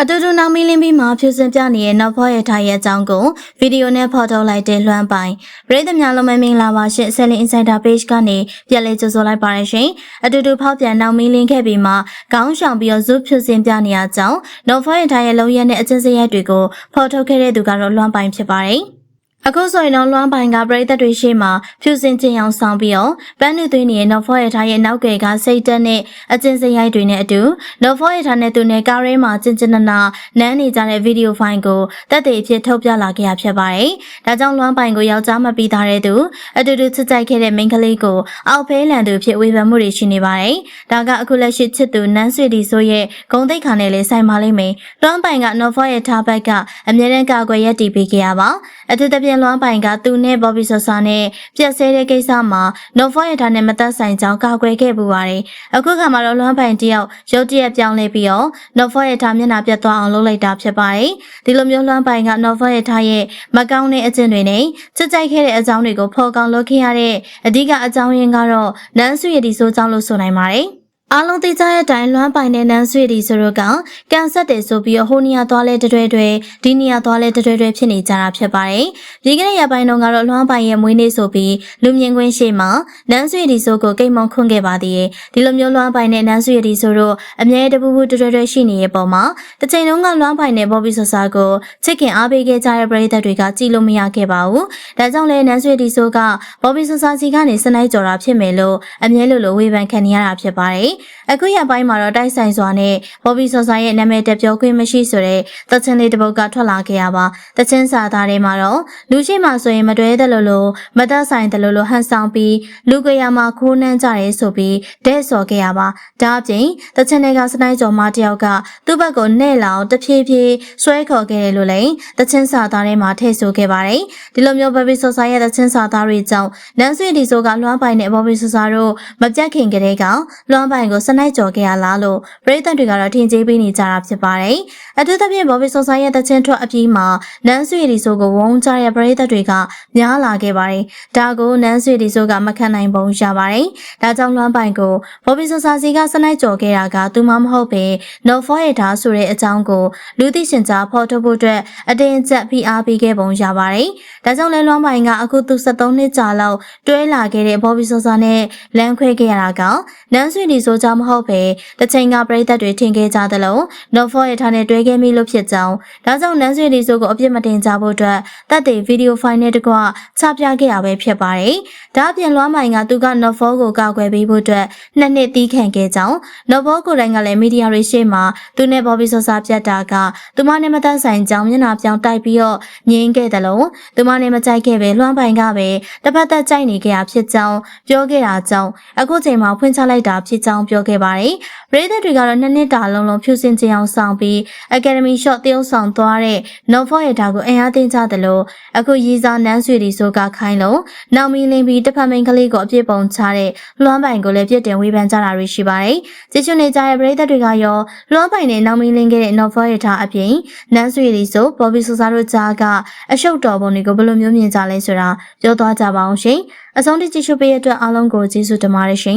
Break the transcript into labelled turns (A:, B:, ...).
A: အတူတူနောက်မီလင်းပြီးမှဖြူစင်ပြနေတဲ့နောက်ဖော်ရထားရဲ့အကြောင်းကိုဗီဒီယိုနဲ့ဖော်ထုတ်လိုက်တဲ့လွှမ်းပိုင်ပရိသတ်များလုံးမမင်္ဂလာပါရှင် Selling Insider Page ကနေပြန်လည်ကြိုဆိုလိုက်ပါရရှင်အတူတူဖောက်ပြန်နောက်မီလင်းခဲ့ပြီးမှခေါင်းဆောင်ပြီးတော့ဇုဖြူစင်ပြနေတဲ့အကြောင်းနောက်ဖော်ရထားရဲ့လုံရက်နဲ့အချင်းစရိုက်တွေကိုဖော်ထုတ်ခဲ့တဲ့သူကတော့လွှမ်းပိုင်ဖြစ်ပါတယ် အခုဆိုရင်တော့လွှမ်းပိုင်ကပရိသတ်တွေရှေ့မှာဖြူစင်ကျင်အောင်ဆောင်ပြီးတော့ပန်းနေသွင်းနေတဲ့နော်ဖောရထားရဲ့နောက်ကယ်ကစိတ်တက်နဲ့အကျဉ်းစရိုက်တွေနဲ့အတူနော်ဖောရထားနဲ့သူနဲ့ကားရဲမှာကျင်ကျင်နနာနန်းနေကြတဲ့ဗီဒီယိုဖိုင်ကိုတက်တဲ့အဖြစ်ထုတ်ပြလာခဲ့ရဖြစ်ပါတယ်။ဒါကြောင့်လွှမ်းပိုင်ကိုယောက်ျားမပြီးသားတဲ့သူအတူတူချစ်ကြိုက်ခဲ့တဲ့မိန်းကလေးကိုအောက်ဖဲလန်သူဖြစ်ဝေဖန်မှုတွေရှိနေပါတယ်။ဒါကအခုလက်ရှိချစ်သူနန်းဆွေဒီဆိုရဲ့ဂုံတိတ်ခါနဲ့လေးဆိုင်ပါလိမ့်မယ်။လွှမ်းပိုင်ကနော်ဖောရထားဘက်ကအမြဲတမ်းကာကွယ်ရက်တည်ပေးခဲ့ရပါ။အထူးသဖြင့်လွှမ်းပိုင်ကသူနဲ့ဘော်ဘီဆာဆာနဲ့ပြက်ဆဲတဲ့ကိစ္စမှာနော်ဖောရထားနဲ့မသက်ဆိုင်ကြောင်းကာကွယ်ခဲ့ပူပါတယ်။အခုခါမှာတော့လွှမ်းပိုင်တယောက်ရုတ်တရက်ပြောင်းလဲပြီးတော့နော်ဖောရထားမျက်နှာပြတ်သွားအောင်လုပ်လိုက်တာဖြစ်ပါတယ်။ဒီလိုမျိုးလွှမ်းပိုင်ကနော်ဖောရထားရဲ့မကောင်းတဲ့အကျင့်တွေနဲ့ချစ်ကြိုက်ခဲ့တဲ့အကြောင်းတွေကိုဖော်ကောင်းလုပ်ခဲ့ရတဲ့အဓိကအကြောင်းရင်းကတော့နန်းစုရည်ဒီဆိုကြောင်းလို့ဆိုနိုင်ပါတယ်။ အားလုံးသိကြတဲ့အတိုင်းလွမ်းပိုင်တဲ့နန်းဆွေဒီဆိုတော့ကကန်ဆက်တယ်ဆိုပြီးဟိုနေရာသွားလဲတတွဲတွဲဒီနေရာသွားလဲတတွဲတွဲဖြစ်နေကြတာဖြစ်ပါတယ်။ဒီကနေ့ရပိုင်းတော့ကတော့လွမ်းပိုင်ရဲ့မွေးနေ့ဆိုပြီးလူမြင်ကွင်းရှိမှာနန်းဆွေဒီဆိုကိုကိတ်မုံခွန့်ခဲ့ပါသေးတယ်။ဒီလိုမျိုးလွမ်းပိုင်တဲ့နန်းဆွေဒီဆိုတော့အမြဲတပူပူတတွဲတွဲရှိနေတဲ့ပုံမှာတစ်ချိန်လုံးကလွမ်းပိုင်တဲ့ဘော်ဘီဆာဆာကိုချစ်ခင်အားပေးခဲ့ကြတဲ့ပရိသတ်တွေကကြည်လို့မရခဲ့ပါဘူး။ဒါကြောင့်လဲနန်းဆွေဒီဆိုကဘော်ဘီဆာဆာစီကနေစနိုက်ကြော်တာဖြစ်မယ်လို့အမြဲလိုလိုဝေဖန်ခံနေရတာဖြစ်ပါတယ်။အခုရပိုင်းမှာတော့တိုက်ဆိုင်စွာနဲ့ဘော်ဘီဆာဆာရဲ့နာမည်တက်ပြောခွင့်မရှိဆိုတဲ့သချင်းလေးတစ်ပုဒ်ကထွက်လာခဲ့ရပါသချင်းစာသားထဲမှာတော့လူရှိမှဆိုရင်မတွဲတယ်လို့လို့မသက်ဆိုင်တယ်လို့လို့ဟန်ဆောင်ပြီးလူကြရမှာခိုးနှမ်းကြရဲဆိုပြီးတဲ့ဆော်ခဲ့ရပါဒါအပြင်သချင်းတွေကစနိုင်းကျော်မတယောက်ကသူ့ဘက်ကိုနဲ့လောင်တဖြည်းဖြည်းဆွဲခေါ်ခဲ့တယ်လို့လည်းသချင်းစာသားထဲမှာထည့်ဆိုခဲ့ပါတယ်ဒီလိုမျိုးဘော်ဘီဆာဆာရဲ့သချင်းစာသားတွေကြောင့်နန်းဆွေဒီဆိုကလွှမ်းပိုင်တဲ့ဘော်ဘီဆာဆာတို့မပြတ်ခင်ကလေးကလွှမ်းပိုင်ကိုစနိုက်ကျော်ခဲ့ရလားလို့ပရိသတ်တွေကတော့ထင်ကြေးပေးနေကြတာဖြစ်ပါတယ်။အထူးသဖြင့်ဘော်ဘီဆိုဆိုင်ရဲ့တချင်းထွက်အပြီးမှာနန်းဆွေဒီဆိုကိုဝုန်းကြတဲ့ပရိသတ်တွေကများလာခဲ့ပါတယ်။ဒါကိုနန်းဆွေဒီဆိုကမခံနိုင်ပုံရပါတယ်။ဒါကြောင့်လွှမ်းပိုင်ကိုဘော်ဘီဆိုဆာစီကစနိုက်ကြော်ခဲ့တာကသူမှမဟုတ်ပဲ no for it ဒါဆိုတဲ့အကြောင်းကိုလူသိရှင်ကြားဖော်ထုတ်ဖို့အတွက်အတင်းအကျပ်ဖိအားပေးခဲ့ပုံရပါတယ်။ဒါကြောင့်လဲလွှမ်းပိုင်ကအခုသူ73နှစ်ကြာလောက်တွဲလာခဲ့တဲ့ဘော်ဘီဆိုဆာနဲ့လမ်းခွဲခဲ့ရတာကနန်းဆွေဒီဆိုကြောင့်မဟုတ်ပဲတချိန်ကပရိသတ်တွေထင်ခဲ့ကြသလို no for it ထားနဲ့တွဲခဲ့မိလို့ဖြစ်ကြောင်းဒါကြောင့်နန်းဆွေဒီဆိုကိုအပြစ်မတင်ကြဖို့အတွက်တပ်တဲ့ဗီဒီယိုဖိုင်နဲ့တကွချပြခဲ့ရပဲဖြစ်ပါတယ်။ဒါအပြင်လွှမ်းမိုင်ကသူက no for ကိုကောက်ွယ်ပေးဖို့အတွက်နှစ်နှစ်တီးခံခဲ့ကြောင်း no for ကိုယ်တိုင်ကလည်းမီဒီယာတွေရှေ့မှာသူနဲ့ Bobby Sosa ပြတ်တာကသူမနဲ့မသက်ဆိုင်ကြောင်းမျက်နှာပြောင်တိုက်ပြီးတော့ငြင်းခဲ့တယ်လို့သူမနဲ့မကြိုက်ခဲ့ပဲလွှမ်းပိုင်ကပဲတစ်ဖက်သက်ကြိုက်နေခဲ့တာဖြစ်ကြောင်းပြောခဲ့တာကြောင့်အခုချိန်မှာဖွင့်ချလိုက်တာဖြစ်ကြောင်းပြောခဲ့ပါတယ်။ပရိသတ်တွေကတော့နှစ်နှစ်တာလုံးလုံးဖြူစင်ကြအောင်ဆောင်ပြီး Academy Shot တရုပ်ဆောင်သွားတဲ့ No For ရဲ့ဒါကိုအင်အားတင်ကြတယ်လို့အခုရီစာနန်းဆွေဒီဆိုကခိုင်းလို့နောက်မီလင်းပြီးတစ်ဖက်မိန်ကလေးကိုအပြစ်ပုံချတဲ့လွှမ်းပိုင်ကိုလည်းပြစ်တင်ဝေဖန်ကြတာတွေရှိပါတယ်။ကြည့်ချွနေကြတဲ့ပရိသတ်တွေကရောလွှမ်းပိုင်နဲ့နောက်မီလင်းခဲ့တဲ့ No For ရဲ့ဒါအပြင်နန်းဆွေဒီဆို Bobby Sosa တို့ကြားကအရှုပ်တော်ပုံတွေကိုဘယ်လိုမျိုးမြင်ကြလဲဆိုတာပြောသွားကြပါအောင်ရှင်။အဆုံးထိကြည့်ရှုပေးတဲ့အတွက်အားလုံးကိုကျေးဇူးတင်ပါတယ်ရှင်